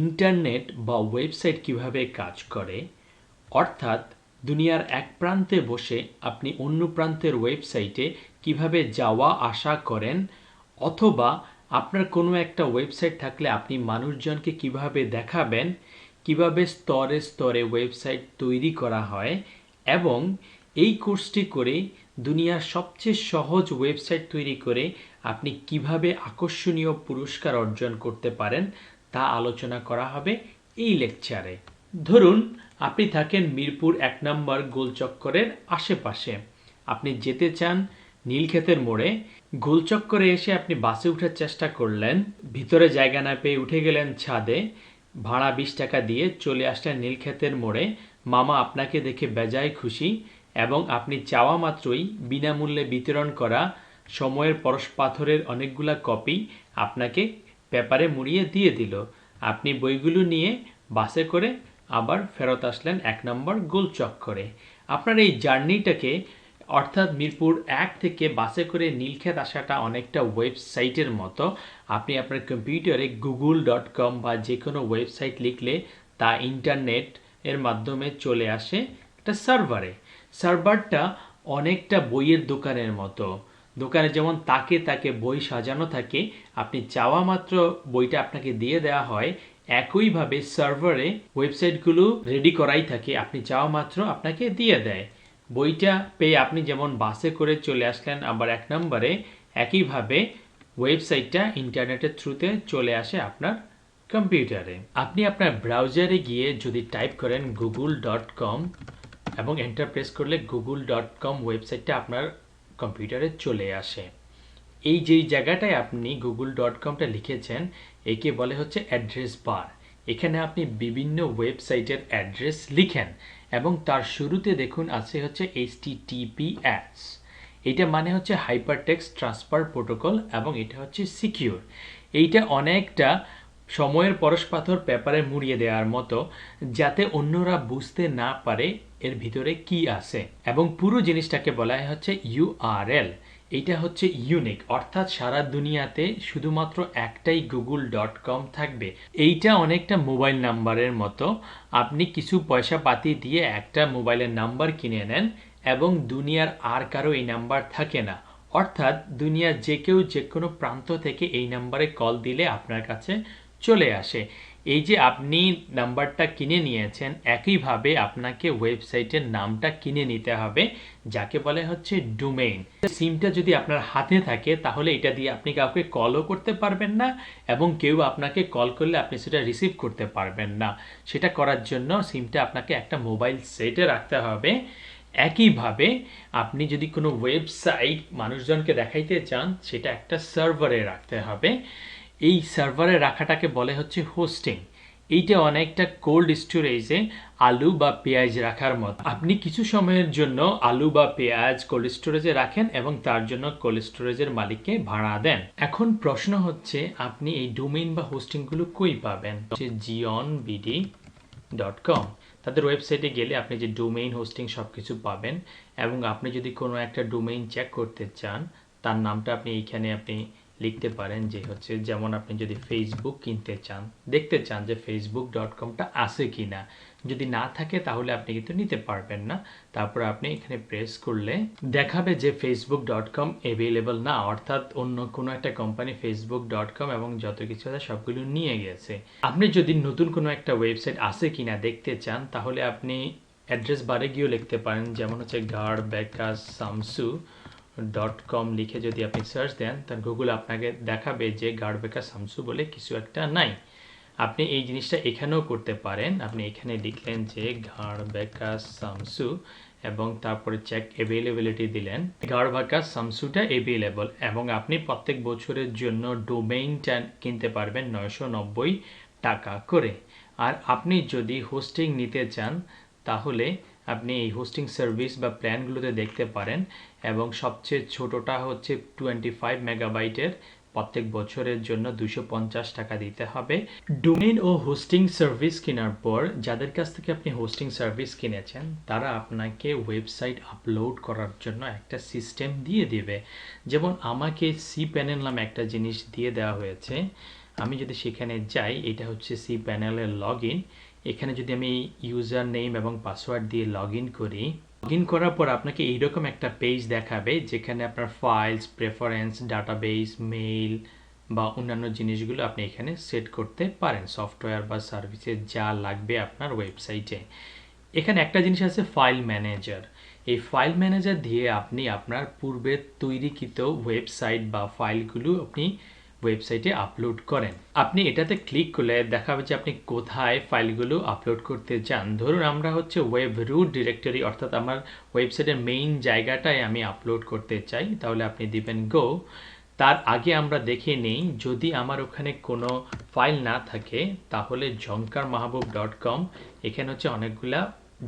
Internet বা website কীভাবে কাজ করে, অর্থাৎ দুনিয়ার এক প্রান্তে বসে আপনি অন্য প্রান্তের ওয়েবসাইটে কীভাবে যাওয়া, আসা করেন, অথবা আপনার কোনো একটা ওয়েবসাইট থাকলে আপনি মানুষজনকে কীভাবে দেখাবেন, কীভাবে স্তরে স্তরে ওয়েবসাইট তৈরি করা হয়, এবং এই কোর্সটি করে দুনিয়ার সবচেয়ে সহজ ওয়েবসাইট তৈরি করে আপনি কীভাবে আকর্ষণীয় পুরস্কার অর্জন করতে পারেন তা আলোচনা করা হবে এই লেকচারে। ধরুন, আপনি থাকেন মিরপুর এক নম্বর গোলচক্করের আশেপাশে। আপনি যেতে চান নীলক্ষেতের মোড়ে। গোলচক্করে এসে আপনি বাসে ওঠার চেষ্টা করলেন। ভিতরে জায়গা না পেয়ে উঠে গেলেন ছাদে। ভাড়া বিশ টাকা দিয়ে চলে আসলেন নীলক্ষেতের মোড়ে। মামা আপনাকে দেখে বেজায় খুশি এবং আপনি চাওয়া মাত্রই বিনামূল্যে বিতরণ করা সময়ের পরশ পাথরের অনেকগুলা কপি আপনাকে পেপারে মুড়িয়ে দিয়ে দিল। আপনি বইগুলো নিয়ে বাসে করে আবার ফেরত আসলেন এক নম্বর গোল চক্করে। আপনার এই জার্নিটাকে, অর্থাৎ মিরপুর এক থেকে বাসে করে নীলক্ষেত আসাটা অনেকটা ওয়েবসাইটের মতো। আপনি আপনার কম্পিউটারে গুগল ডট কম বা যে কোনো ওয়েবসাইট লিখলে তা ইন্টারনেট এর মাধ্যমে চলে আসে একটা সার্ভারে। সার্ভারটা অনেকটা বইয়ের দোকানের মতো। দোকানে যেমন তাকে তাকে বই সাজানো থাকে, আপনি চাওয়া মাত্র বইটা আপনাকে দিয়ে দেওয়া হয়, একইভাবে সার্ভারে ওয়েবসাইটগুলো রেডি করাই থাকে, আপনি চাওয়া মাত্র আপনাকে দিয়ে দেয়। বইটা পেয়ে আপনি যেমন বাসে করে চলে আসলেন আবার এক নম্বরে, একইভাবে ওয়েবসাইটটা ইন্টারনেটের থ্রুতে চলে আসে আপনার কম্পিউটারে। আপনি আপনার ব্রাউজারে গিয়ে যদি টাইপ করেন গুগল ডট কম এবং এন্টার প্রেস করলে গুগল ডট কম ওয়েবসাইটটা আপনার কম্পিউটারে চলে আসে। এই যেই জায়গাটায় আপনি গুগল ডট কমটা লিখেছেন, একে বলে হচ্ছে অ্যাড্রেস বার এখানে আপনি বিভিন্ন ওয়েবসাইটের অ্যাড্রেস লিখেন এবং তার শুরুতে দেখুন আছে হচ্ছে এইচ অ্যাডস এটা মানে হচ্ছে হাইপারটেক্স ট্রান্সফার প্রোটোকল এবং এটা হচ্ছে সিকিউর এইটা অনেকটা সময়ের পরশ পাথর পেপারে মুড়িয়ে দেওয়ার মতো, যাতে অন্যরা বুঝতে না পারে এর ভিতরে কি আছে। এবং পুরো জিনিসটাকে বলা হয় হচ্ছে ইউআরএল এটা হচ্ছে ইউনিক, অর্থাৎ সারা দুনিয়াতে শুধুমাত্র একটাই গুগল ডট কম থাকবে। এইটা অনেকটা মোবাইল নাম্বারের মতো। আপনি কিছু পয়সা পাতি দিয়ে একটা মোবাইলের নাম্বার কিনে নেন এবং দুনিয়ার আর কারও এই নাম্বার থাকে না। অর্থাৎ দুনিয়ার যে কেউ যে কোনো প্রান্ত থেকে এই নাম্বারে কল দিলে আপনার কাছে চলে আসে। এই যে আপনি নাম্বারটা কিনে নিয়েছেন, একইভাবে আপনাকে ওয়েবসাইটের নামটা কিনে নিতে হবে, যাকে বলে হচ্ছে ডোমেইন। সিমটা যদি আপনার হাতে থাকে, তাহলে এটা দিয়ে আপনি কাউকে কলও করতে পারবেন না এবং কেউ আপনাকে কল করলে আপনি সেটা রিসিভ করতে পারবেন না। সেটা করার জন্য সিমটা আপনাকে একটা মোবাইল সেটে রাখতে হবে। একইভাবে আপনি যদি কোনো ওয়েবসাইট মানুষজনকে দেখাইতে চান, সেটা একটা সার্ভারে রাখতে হবে। এই সার্ভারে রাখাটাকে বলে হচ্ছে হোস্টিং। এইটা অনেকটা কোল্ড স্টোরেজে আলু বা পেঁয়াজ রাখার মতো। আপনি কিছু সময়ের জন্য আলু বা পেঁয়াজ কোল্ড স্টোরেজে রাখেন এবং তার জন্য কোল্ড স্টোরেজের মালিককে ভাড়া দেন। এখন প্রশ্ন হচ্ছে, আপনি এই ডোমেইন বা হোস্টিংগুলো কই পাবেন? জিওন বিডি ডট কম তাদের ওয়েবসাইটে গেলে আপনি যে ডোমেইন হোস্টিং সব কিছু পাবেন এবং আপনি যদি কোনো একটা ডোমেইন চেক করতে চান, তার নামটা আপনি এইখানে আপনি লিখতে পারেন যে হচ্ছে যেমন আপনি যদি ফেসবুক কিনতে চান, দেখতে চান যে ফেসবুক ডট কমটা আছে কি না যদি না থাকে তাহলে আপনি কিন্তু নিতে পারবেন না। তারপর আপনি এখানে প্রেস করলে দেখাবে যে ফেসবুক ডট কম অ্যাভেলেবল না, অর্থাৎ অন্য কোনো একটা কোম্পানি ফেসবুক ডট কম এবং যত কিছু আছে সবগুলো নিয়ে গেছে। আপনি যদি নতুন কোনো একটা ওয়েবসাইট আছে কি না দেখতে চান, তাহলে আপনি অ্যাড্রেস বারে গিয়েও লিখতে পারেন, যেমন হচ্ছে গার্ড বেকাস সামসু ডট কম লিখে যদি আপনি সার্চ দেন, তাহলে গুগল আপনাকে দেখাবে যে গার্ডবেকা সামসু বলে কিছু একটা নাই। আপনি এই জিনিসটা এখানেও করতে পারেন। আপনি এখানে লিখলেন যে গাড়বেকা সামসু এবং তারপরে চেক অ্যাভেলেবিলিটি দিলেন। গাড়বাকা সামসুটা অ্যাভেলেবল এবং আপনি প্রত্যেক বছরের জন্য ডোমেইনটা কিনতে পারবেন নয়শো নব্বই টাকা করে। আর আপনি যদি হোস্টিং নিতে চান, তাহলে আপনি এই হোস্টিং সার্ভিস বা প্ল্যানগুলোতে দেখতে পারেন এবং সবচেয়ে ছোটোটা হচ্ছে টোয়েন্টি ফাইভ মেগাবাইটের প্রত্যেক বছরের জন্য দুশো টাকা দিতে হবে। ডোমেন ও হোস্টিং সার্ভিস কেনার পর যাদের কাছ থেকে আপনি হোস্টিং সার্ভিস কিনেছেন, তারা আপনাকে ওয়েবসাইট আপলোড করার জন্য একটা সিস্টেম দিয়ে দিবে। যেমন আমাকে সি প্যানেল নামে একটা জিনিস দিয়ে দেওয়া হয়েছে। আমি যদি সেখানে যাই, এটা হচ্ছে সি প্যানেলের লগ এখানে যদি আমি ইউজার নেম এবং পাসওয়ার্ড দিয়ে লগ ইন করি লগ ইন করার পর আপনাকে এইরকম একটা পেজ দেখাবে যেখানে আপনার ফাইলস প্রেফারেন্স ডাটাবেস মেইল বা অন্যান্য জিনিসগুলো আপনি এখানে সেট করতে পারেন। সফটওয়্যার বা সার্ভিসে যা লাগবে আপনার ওয়েবসাইটে এখানে একটা জিনিস আছে ফাইল ম্যানেজার এই ফাইল ম্যানেজার দিয়ে আপনি আপনার পূর্বে তৈরিকৃত ওয়েবসাইট বা ফাইলগুলো আপনি ওয়েবসাইটে আপলোড করেন। আপনি এটাতে ক্লিক করলে দেখাবে যে আপনি কোথায় ফাইলগুলো আপলোড করতে চান। ধরুন আমরা হচ্ছে ওয়েব রুট ডিরেক্টরি অর্থাৎ আমার ওয়েবসাইটের মেইন জায়গাটায় আমি আপলোড করতে চাই, তাহলে আপনি দিবেন গো তার আগে আমরা দেখে নেই, যদি আমার ওখানে কোনো ফাইল না থাকে, তাহলে জঙ্কার মাহবুব ডট কম এখানে হচ্ছে অনেকগুলা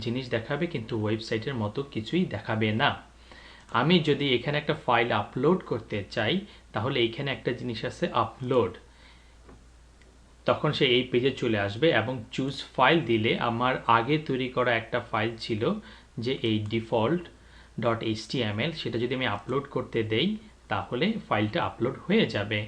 জিনিস দেখাবে, কিন্তু ওয়েবসাইটের মতো কিছুই দেখাবে না। আমি যদি এখানে একটা ফাইল আপলোড করতে চাই, তাহলে এখানে একটা জিনিস আছে আপলোড তখন সে এই পেজে চলে আসবে এবং চুজ ফাইল দিলে আমার আগে তৈরি করা একটা ফাইল ছিল যে এই ডিফল্ট ডট এইচটিএমএল সেটা যদি আমি আপলোড করতে দেই, তাহলে ফাইলটা আপলোড হয়ে যাবে।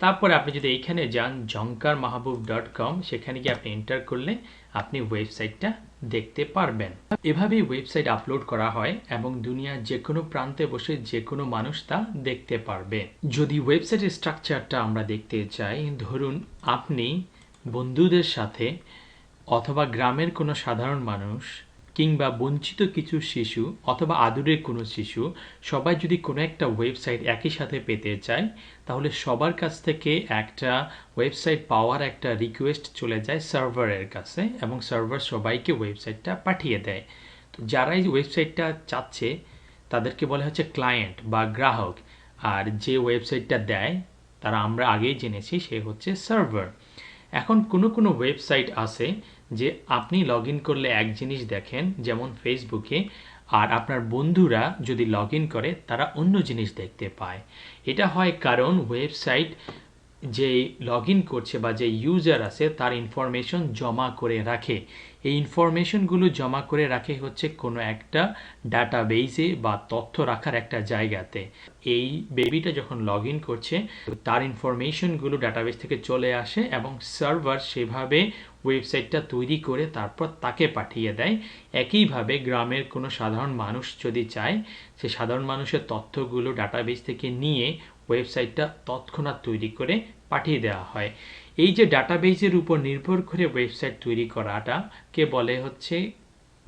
তারপরে আপনি যদি এইখানে যান জঙ্কার মাহবুব ডট কম সেখানে গিয়ে আপনি এন্টার করলে আপনি ওয়েবসাইটটা দেখতে পারবেন। এভাবেই ওয়েবসাইট আপলোড করা হয় এবং দুনিয়ার যে কোনো প্রান্তে বসে যে কোনো মানুষ তা দেখতে পারবে। যদি ওয়েবসাইটের স্ট্রাকচারটা আমরা দেখতে চাই, ধরুন আপনি বন্ধুদের সাথে অথবা গ্রামের কোনো সাধারণ মানুষ কিংবা বঞ্চিত কিছু শিশু অথবা আদুরের কোনো শিশু সবাই যদি কোনো একটা ওয়েবসাইট একই সাথে পেতে চায়, তাহলে সবার কাছ থেকে একটা ওয়েবসাইট পাওয়ার একটা রিকোয়েস্ট চলে যায় সার্ভারের কাছে এবং সার্ভার সবাইকে ওয়েবসাইটটা পাঠিয়ে দেয়। তো যারাই ওয়েবসাইটটা চাচ্ছে, তাদেরকে বলা হচ্ছে ক্লায়েন্ট বা গ্রাহক। আর যে ওয়েবসাইটটা দেয়, তারা আমরা আগেই জেনেছি, সে হচ্ছে সার্ভার এখন কোনো কোনো ওয়েবসাইট আছে যে আপনি লগ করলে এক জিনিস দেখেন, যেমন ফেসবুকে, আর আপনার বন্ধুরা যদি লগ করে, তারা অন্য জিনিস দেখতে পায়। এটা হয় কারণ ওয়েবসাইট যে লগ করছে বা যে ইউজার আছে, তার ইনফরমেশন জমা করে রাখে। এই ইনফরমেশনগুলো জমা করে রাখে হচ্ছে কোনো একটা ডাটাবেসে বা তথ্য রাখার একটা জায়গাতে। এই বেবিটা যখন লগ ইন করছে, তার ইনফরমেশনগুলো ডাটাবেস থেকে চলে আসে এবং সার্ভার সেভাবে ওয়েবসাইটটা তৈরি করে তারপর তাকে পাঠিয়ে দেয়। একইভাবে গ্রামের কোনো সাধারণ মানুষ যদি চায়, সে সাধারণ মানুষের তথ্যগুলো ডাটাবেস থেকে নিয়ে ওয়েবসাইটটা তৎক্ষণাৎ তৈরি করে পাঠিয়ে দেওয়া হয়। এই যে ডাটাবেজের উপর নির্ভর করে ওয়েবসাইট তৈরি করাটা কে বলে হচ্ছে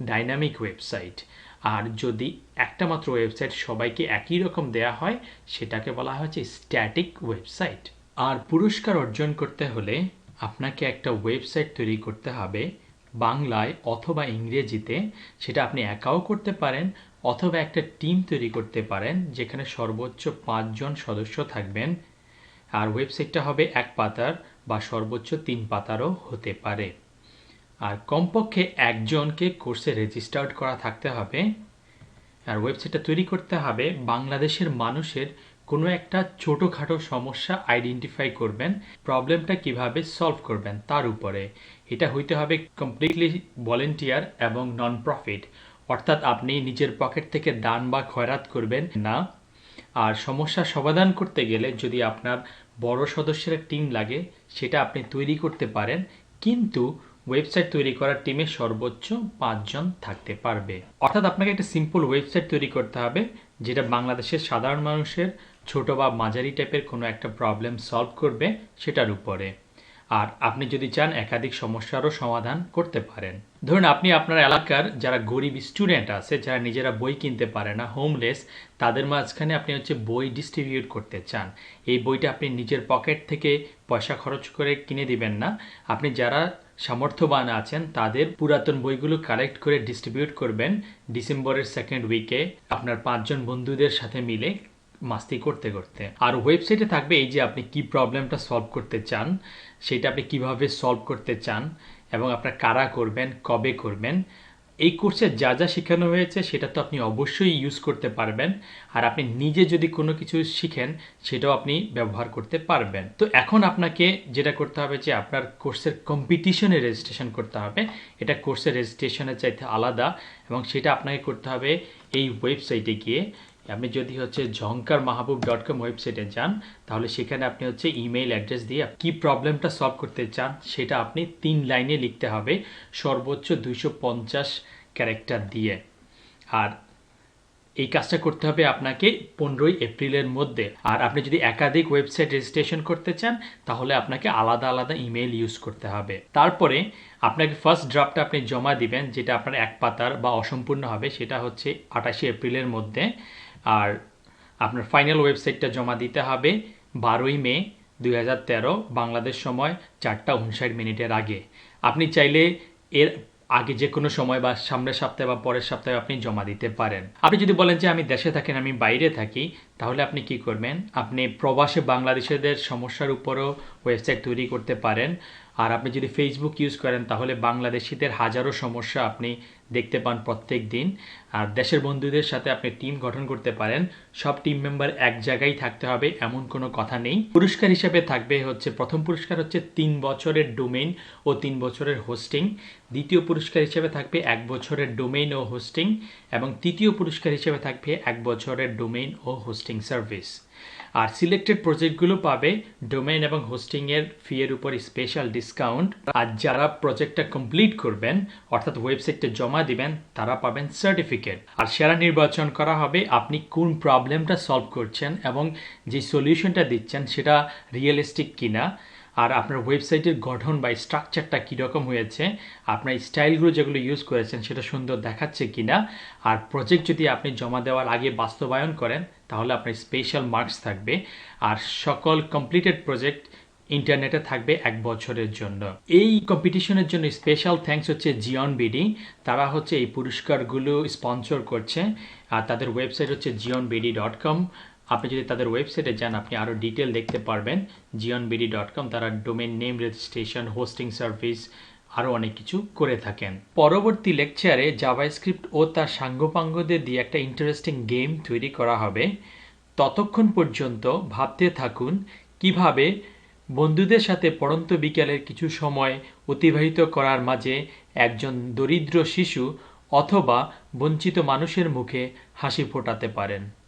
ডাইনামিক ওয়েবসাইট। আর যদি একটা মাত্র ওয়েবসাইট সবাইকে একই রকম দেয়া হয়, সেটাকে বলা হচ্ছে স্ট্যাটিক ওয়েবসাইট। আর পুরস্কার অর্জন করতে হলে আপনাকে একটা ওয়েবসাইট তৈরি করতে হবে বাংলায় অথবা ইংরেজিতে। সেটা আপনি একাও করতে পারেন অথবা একটা টিম তৈরি করতে পারেন, যেখানে সর্বোচ্চ পাঁচজন সদস্য থাকবেন। আর ওয়েবসাইটটা হবে এক পাতার। বা সর্বোচ্চ তিন পাতারও হতে পারে। আর কমপক্ষে একজনকে কোর্সে রেজিস্টার্ড করা থাকতে হবে। আর ওয়েবসাইটটা তৈরি করতে হবে। বাংলাদেশের মানুষের কোনো একটা ছোটোখাটো সমস্যা আইডেন্টিফাই করবেন প্রবলেমটা কীভাবে সলভ করবেন তার উপরে। এটা হইতে হবে কমপ্লিটলি ভলেন্টিয়ার এবং নন প্রফিট অর্থাৎ আপনি নিজের পকেট থেকে দান বা খয়রাত করবেন না। আর সমস্যা সমাধান করতে গেলে যদি আপনার বড় সদস্যের টিম লাগে, সেটা আপনি তৈরি করতে পারেন, কিন্তু ওয়েবসাইট তৈরি করার টিমে সর্বোচ্চ পাঁচজন থাকতে পারবে। অর্থাৎ আপনাকে একটা সিম্পল ওয়েবসাইট তৈরি করতে হবে, যেটা বাংলাদেশের সাধারণ মানুষের, ছোট বা মাঝারি টাইপের কোনো একটা প্রবলেম সলভ করবে, সেটার উপরে। আর আপনি যদি চান একাধিক সমস্যারও সমাধান করতে পারেন। ধরুন আপনি আপনার এলাকার যারা গরিব স্টুডেন্ট আছে, যারা নিজেরা বই কিনতে পারে না হোমলেস তাদের মাঝখানে আপনি হচ্ছে বই ডিস্ট্রিবিউট করতে চান। এই বইটা আপনি নিজের পকেট থেকে পয়সা খরচ করে কিনে দিবেন না। আপনি যারা সামর্থ্যবান আছেন, তাদের পুরাতন বইগুলো কালেক্ট করে ডিস্ট্রিবিউট করবেন। ডিসেম্বরের সেকেন্ড উইকে আপনার পাঁচজন বন্ধুদের সাথে মিলে মাস্তি করতে করতে। আর ওয়েবসাইটে থাকবে এই যে আপনি কি প্রবলেমটা সলভ করতে চান। সেটা আপনি কীভাবে সলভ করতে চান এবং আপনার কারা করবেন, কবে করবেন, এই কোর্সে যা যা শেখানো হয়েছে সেটা তো আপনি অবশ্যই ইউজ করতে পারবেন। আর আপনি নিজে যদি কোনো কিছু শিখেন, সেটাও আপনি ব্যবহার করতে পারবেন। তো এখন আপনাকে যেটা করতে হবে যে আপনার কোর্সের কম্পিটিশনে রেজিস্ট্রেশন করতে হবে। এটা কোর্সের রেজিস্ট্রেশনের চাইতে আলাদা এবং সেটা আপনাকে করতে হবে এই ওয়েবসাইটে গিয়ে। আপনি যদি হচ্ছে ঝঙ্কার মাহবুব ডট কম ওয়েবসাইটে যান, তাহলে সেখানে আপনি হচ্ছে ইমেইল অ্যাড্রেস দিয়ে কি প্রবলেমটা সলভ করতে চান সেটা আপনি তিন লাইনে লিখতে হবে সর্বোচ্চ দুইশো পঞ্চাশ ক্যারেক্টার দিয়ে। আর এই কাজটা করতে হবে আপনাকে পনেরোই এপ্রিলের মধ্যে। আর আপনি যদি একাধিক ওয়েবসাইট রেজিস্ট্রেশন করতে চান, তাহলে আপনাকে আলাদা আলাদা ইমেল ইউজ করতে হবে। তারপরে আপনাকে ফার্স্ট ড্রাফটটা আপনি জমা দিবেন, যেটা আপনার এক পাতার বা অসম্পূর্ণ হবে, সেটা হচ্ছে আটাশে এপ্রিলের মধ্যে। আর আপনার ফাইনাল ওয়েবসাইটটা জমা দিতে হবে বারোই মে দু হাজার তেরো, বাংলাদেশ সময় চারটা উনষাট মিনিটের আগে। আপনি চাইলে এর আগে যে কোনো সময় বা সামনের সপ্তাহে বা পরের সপ্তাহে আপনি জমা দিতে পারেন। আপনি যদি বলেন যে আমি দেশে থাকেন আমি বাইরে থাকি, তাহলে আপনি কি করবেন? আপনি প্রবাসী বাংলাদেশিদের সমস্যার উপরও ওয়েবসাইট তৈরি করতে পারেন। আর আপনি যদি ফেসবুক ইউজ করেন, তাহলে বাংলাদেশিদের হাজারো সমস্যা আপনি দেখতে পান প্রত্যেক দিন। আর দেশের বন্ধুদের সাথে আপনি টিম গঠন করতে পারেন। সব টিম মেম্বার এক জায়গায় থাকতে হবে, এমন কোনো কথা নেই। পুরস্কার হিসেবে থাকবে হচ্ছে, প্রথম পুরস্কার হচ্ছে তিন বছরের ডোমেইন ও তিন বছরের হোস্টিং দ্বিতীয় পুরস্কার হিসেবে থাকবে এক বছরের ডোমেইন ও হোস্টিং এবং তৃতীয় পুরস্কার হিসেবে থাকবে এক বছরের ডোমেইন ও হোস্টিং সার্ভিস আর সিলেক্টেড প্রজেক্টগুলো পাবে ডোমেন এবং হোস্টিংয়ের ফিয়ের উপর স্পেশাল ডিসকাউন্ট আর যারা প্রজেক্টটা কমপ্লিট করবেন, অর্থাৎ ওয়েবসাইটটা জমা দিবেন, তারা পাবেন সার্টিফিকেট আর সেরা নির্বাচন করা হবে আপনি কোন প্রবলেমটা সলভ করছেন এবং যে সলিউশনটা দিচ্ছেন সেটা রিয়েলিস্টিক কিনা। আর আপনার ওয়েবসাইটের গঠন বা স্ট্রাকচারটা কীরকম হয়েছে, আপনার স্টাইলগুলো যেগুলো ইউজ করেছেন সেটা সুন্দর দেখাচ্ছে কিনা, আর প্রজেক্ট যদি আপনি জমা দেওয়ার আগে বাস্তবায়ন করেন, তাহলে আপনার স্পেশাল মার্কস থাকবে, আর সকল কমপ্লিটেড প্রজেক্ট ইন্টারনেটে থাকবে এক বছরের জন্য। এই কম্পিটিশনের জন্য স্পেশাল থ্যাঙ্কস হচ্ছে জিয়ন বিডি তারা হচ্ছে এই পুরস্কারগুলো স্পন্সর করছে, আর তাদের ওয়েবসাইট হচ্ছে জিয়ন বিডি ডট কম আপনি যদি তাদের ওয়েবসাইটে যান, আপনি আরও ডিটেল দেখতে পারবেন। জিয়নবিডি ডট কম তারা domain name registration hosting service আরও অনেক কিছু করে থাকেন। পরবর্তী লেকচারে জাভাস্ক্রিপ্ট ও তার সাঙ্গপাঙ্গদের দিয়ে একটা ইন্টারেস্টিং গেম তৈরি করা হবে। ততক্ষণ পর্যন্ত ভাবতে থাকুন, কীভাবে বন্ধুদের সাথে পড়ন্ত বিকেলের কিছু সময় অতিবাহিত করার মাঝে একজন দরিদ্র শিশু অথবা বঞ্চিত মানুষের মুখে হাসি ফোটাতে পারেন।